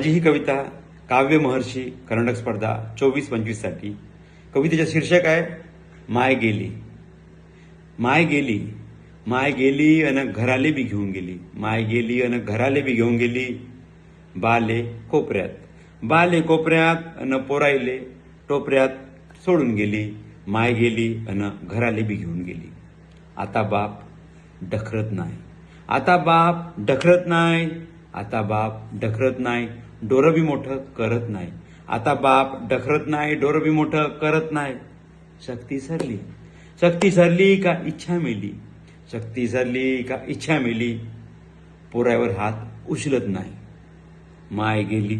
माझी ही कविता काव्य महर्षी कर्नाटक स्पर्धा चोवीस पंचवीससाठी कवितेचं शीर्षक आहे माय गेली. माय गेली. माय गेली अन घराले बी घेऊन गेली. माय गेली अन घराले बी घेऊन गेली. बाले कोपऱ्यात. बाले कोपऱ्यात अन पोरायले टोपऱ्यात सोडून गेली. माय गेली अन घराले बी घेऊन गेली. आता बाप डखरत नाही. आता बाप डखरत नाही. आता बाप डखरत नाही. डोरं बी मोठं करत नाही. आता बाप डखरत नाही डोरं बी मोठं करत नाही. शक्ती सरली. शक्ती सरली का इच्छा मेली? शक्ती सरली का इच्छा मिली? पोरावर हात उचलत नाही. माय गेली.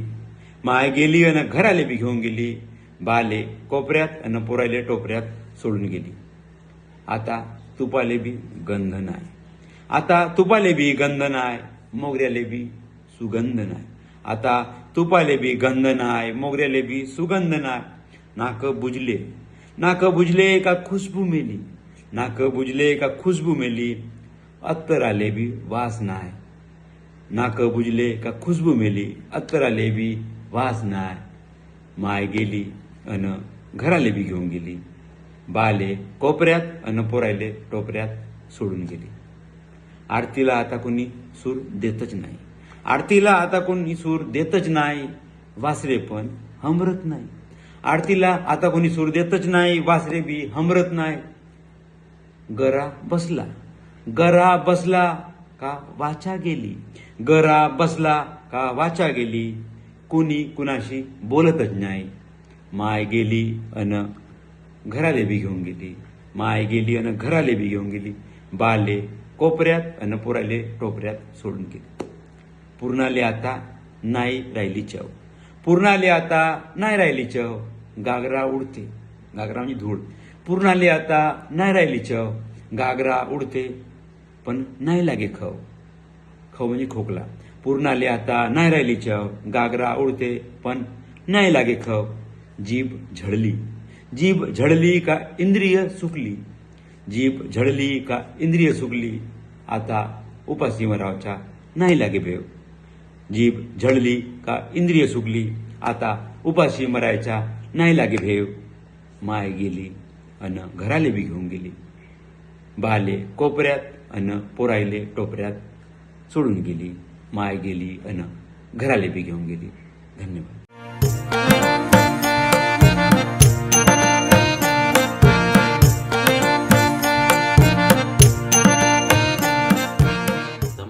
माय गेली अन घराले बी घेऊन गेली. बाले कोपऱ्यात अन पोराले टोपऱ्यात सोडून गेली. आता तुपाले बी गंध नाही. आता तुपाले बी गंध नाही. मोगऱ्याले बी सुगंध नाही. आता तुपाले बी गंध नाही मोगऱ्याले बी सुगंध नाही नाक बुजले. नाक बुजले का खुशबू मेली. नाक बुजले का खुशबू मेली. अत्तर आले बी वास नाही नाक बुजले का खुशबू मेली. अत्तर आले बी वास नाय. माय गेली अन घराले बी घेऊन गेली. बाले कोपऱ्यात अन पोरायले टोपऱ्यात सोडून गेली. आरतीला आता कोणी सूर देतच नाही. आरतीला आता कोणी सूर देतच नाही वासरे पण हमरत नाही. आरतीला आता कोणी सूर देतच नाही वासरे बी हमरत नाही. गरा बसला गरा बसला का वाचा गेली? गरा बसला का वाचा गेली? कुणी कुणाशी बोलतच नाही. माय गेली अन घराले बी घेऊन गेली. माय गेली अन घराले बी घेऊन गेली. बाले कोपऱ्यात अन पुराले टोपऱ्यात सोडून गेली. पूर्णाले आता नाही राहिली चव. पूर्णाले आता नाही राहिली चव. गागरा उडते. गागरा म्हणजे धूळ. पूर्णाले आता नाही राहिली चव. गागरा उडते. पण नाही लागे खव. खव म्हणजे खोकला. पूर्णाले आता नाही राहिली चव. गागरा उडते. पण नाही लागे खव. जीभ झडली. जीभ झडली का इंद्रिय सुकली. जीभ झडली का इंद्रिय सुकली. आता उपासीमरावच्या नाही लागे भेव जीभ झडली का इंद्रिय सुगली आता उपाशी मरायच्या नाही लागे भेव. माय गेली अन घराले बी घेऊन गेली. बाले कोपऱ्यात अन पोरायले टोपऱ्यात सोडून गेली. माय गेली अन घराले बी घेऊन गेली. धन्यवाद.